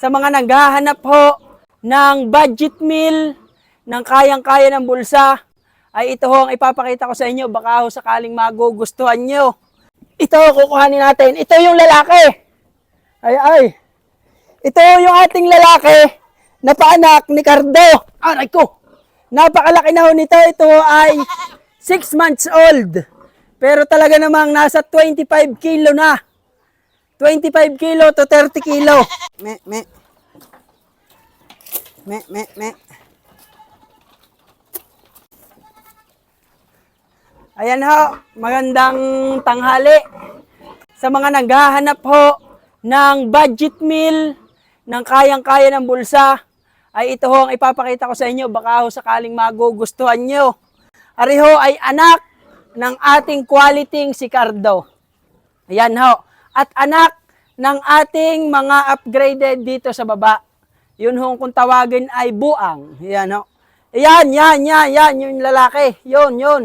sa mga naghahanap ho ng budget meal, ng kayang-kaya ng bulsa, ay ito ho ang ipapakita ko sa inyo. Baka ho sakaling magugustuhan nyo. Ito, kukuhanin natin. Ito yung lalaki. Ay, ay. Ito yung ating lalaki na paanak ni Cardo. Aray ko. Napakalaki na ho nito. Ito ay 6 months old. Pero talaga namang nasa 25 kilo na. 25 kilo to 30 kilo. Me, me. Me, me, me. Ayan ho, magandang tanghali. Sa mga naghahanap ho ng budget meal, ng kayang-kaya ng bulsa, ay ito ho ang ipapakita ko sa inyo. Baka ho sakaling magugustuhan nyo. Ari ho ay anak ng ating quality si Cardo. Ayan ho. At anak ng ating mga upgraded dito sa baba. Yun ho kung tawagin ay buang. Ayan ho. Ayan, yan, yan, yan, yung lalaki. Yun, yun.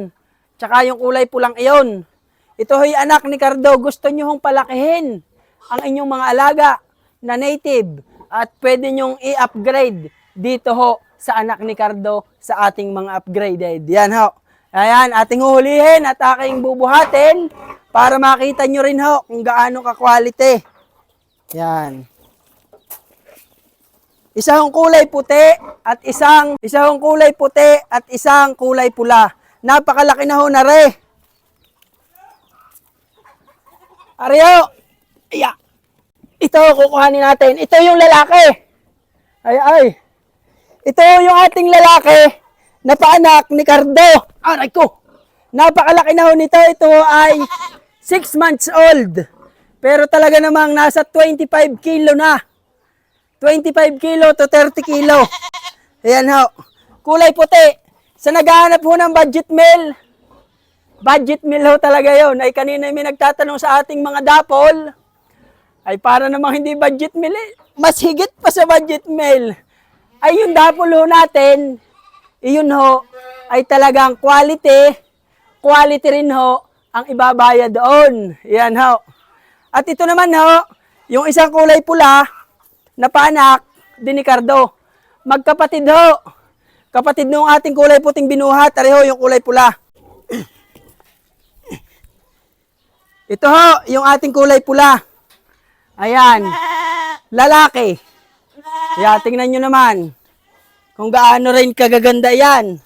Tsaka yung kulay pulang iyon. Ito ho'y anak ni Cardo. Gusto nyo hong palakihin ang inyong mga alaga na native at pwede nyong i-upgrade dito ho sa anak ni Cardo sa ating mga upgraded. Yan ho. Ayan, ating huhulihin at aking bubuhatin para makita nyo rin ho kung gaano ka-quality. Yan. Isang kulay puti at isang isang kulay puti at isang kulay pula. Napakalaki na ho na re. Aryo! Iya! Ito, kukuhanin natin. Ito yung lalaki. Ay, ay. Ito yung ating lalaki na paanak ni Cardo. Aray ko! Napakalaki na ho nito. Ito ay 6 months old. Pero talaga namang nasa 25 kilo na. 25 kilo to 30 kilo. Ayan ho. Kulay puti. Sa naghahanap ho ng budget meal, budget meal ho talaga yon. Ay kanina may nagtatanong sa ating mga dapol, ay para namang hindi budget meal eh. Mas higit pa sa budget meal. Ay yung dapol ho natin, iyon ho, ay talagang quality, quality rin ho ang ibabayad doon. Yan ho. At ito naman ho, yung isang kulay pula na panak, din ni Cardo. Magkapatid ho. Kapatid nung ating kulay puting binuhat, pareho yung kulay pula. Ito ho, yung ating kulay pula. Ayan. Lalaki. Ayan, tingnan nyo naman. Kung gaano rin kagaganda yan.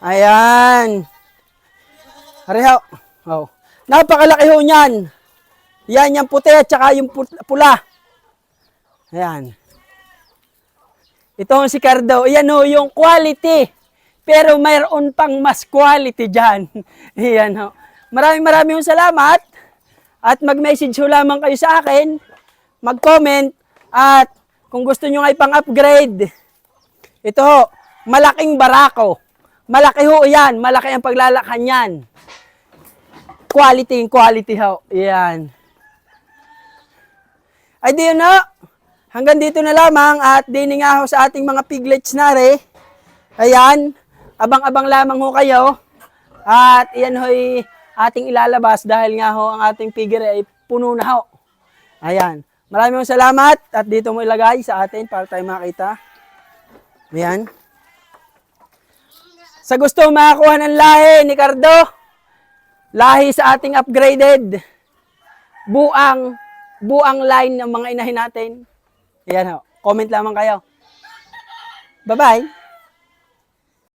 Ayan. Pareho. Oh. Napakalaki ho niyan. Yan yung puti at saka yung pu- pula. Ayan. Ito ang si Cardo. Ayan ho, yung quality. Pero mayroon pang mas quality dyan. Ayan ho. Maraming maraming hong salamat. At mag-message ho lamang kayo sa akin. Mag-comment. At kung gusto nyo nga pang-upgrade, ito ho, malaking barako. Malaki ho yan. Malaki ang paglalakan yan. Quality quality ho. Ayan. Ay di na. Hanggang dito na lamang at dini nga ho sa ating mga piglets na re. Ayan. Abang-abang lamang ho kayo. At iyan ho'y ating ilalabas dahil nga ho ang ating figure ay puno na ho. Ayan. Maraming salamat at dito mo ilagay sa atin para tayo makita. Ayan. Sa gusto makakuha ng lahi ni Cardo, lahi sa ating upgraded, buang, buang line ng mga inahin natin. Ayan ho. Comment lamang kayo. Bye-bye.